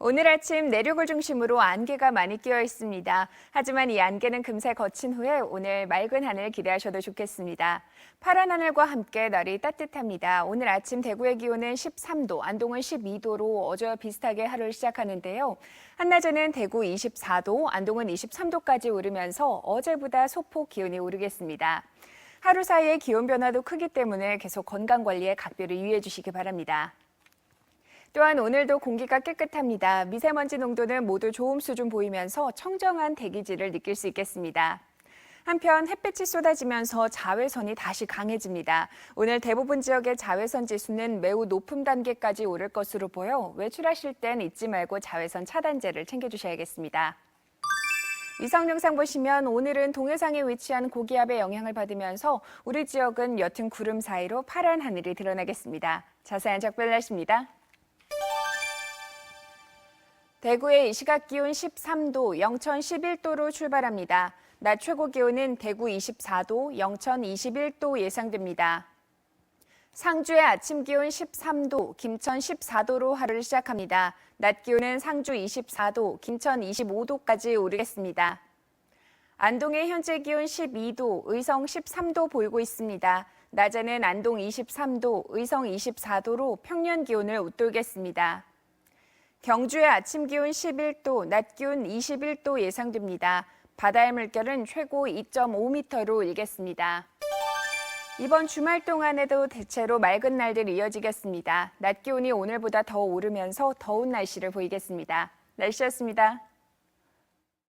오늘 아침 내륙을 중심으로 안개가 많이 끼어 있습니다. 하지만 이 안개는 금세 거친 후에 오늘 맑은 하늘 기대하셔도 좋겠습니다. 파란 하늘과 함께 날이 따뜻합니다. 오늘 아침 대구의 기온은 13도, 안동은 12도로 어제와 비슷하게 하루를 시작하는데요. 한낮에는 대구 24도, 안동은 23도까지 오르면서 어제보다 소폭 기온이 오르겠습니다. 하루 사이에 기온 변화도 크기 때문에 계속 건강 관리에 각별히 유의해 주시기 바랍니다. 또한 오늘도 공기가 깨끗합니다. 미세먼지 농도는 모두 좋음 수준 보이면서 청정한 대기질을 느낄 수 있겠습니다. 한편 햇빛이 쏟아지면서 자외선이 다시 강해집니다. 오늘 대부분 지역의 자외선 지수는 매우 높은 단계까지 오를 것으로 보여 외출하실 땐 잊지 말고 자외선 차단제를 챙겨주셔야겠습니다. 위성 영상 보시면 오늘은 동해상에 위치한 고기압의 영향을 받으면서 우리 지역은 옅은 구름 사이로 파란 하늘이 드러나겠습니다. 자세한 작별 날씨입니다. 대구의 이 시각 기온 13도, 영천 11도로 출발합니다. 낮 최고 기온은 대구 24도, 영천 21도 예상됩니다. 상주의 아침 기온 13도, 김천 14도로 하루를 시작합니다. 낮 기온은 상주 24도, 김천 25도까지 오르겠습니다. 안동의 현재 기온 12도, 의성 13도 보이고 있습니다. 낮에는 안동 23도, 의성 24도로 평년 기온을 웃돌겠습니다. 경주의 아침 기온 11도, 낮 기온 21도 예상됩니다. 바다의 물결은 최고 2.5m로 일겠습니다. 이번 주말 동안에도 대체로 맑은 날들이 이어지겠습니다. 낮 기온이 오늘보다 더 오르면서 더운 날씨를 보이겠습니다. 날씨였습니다.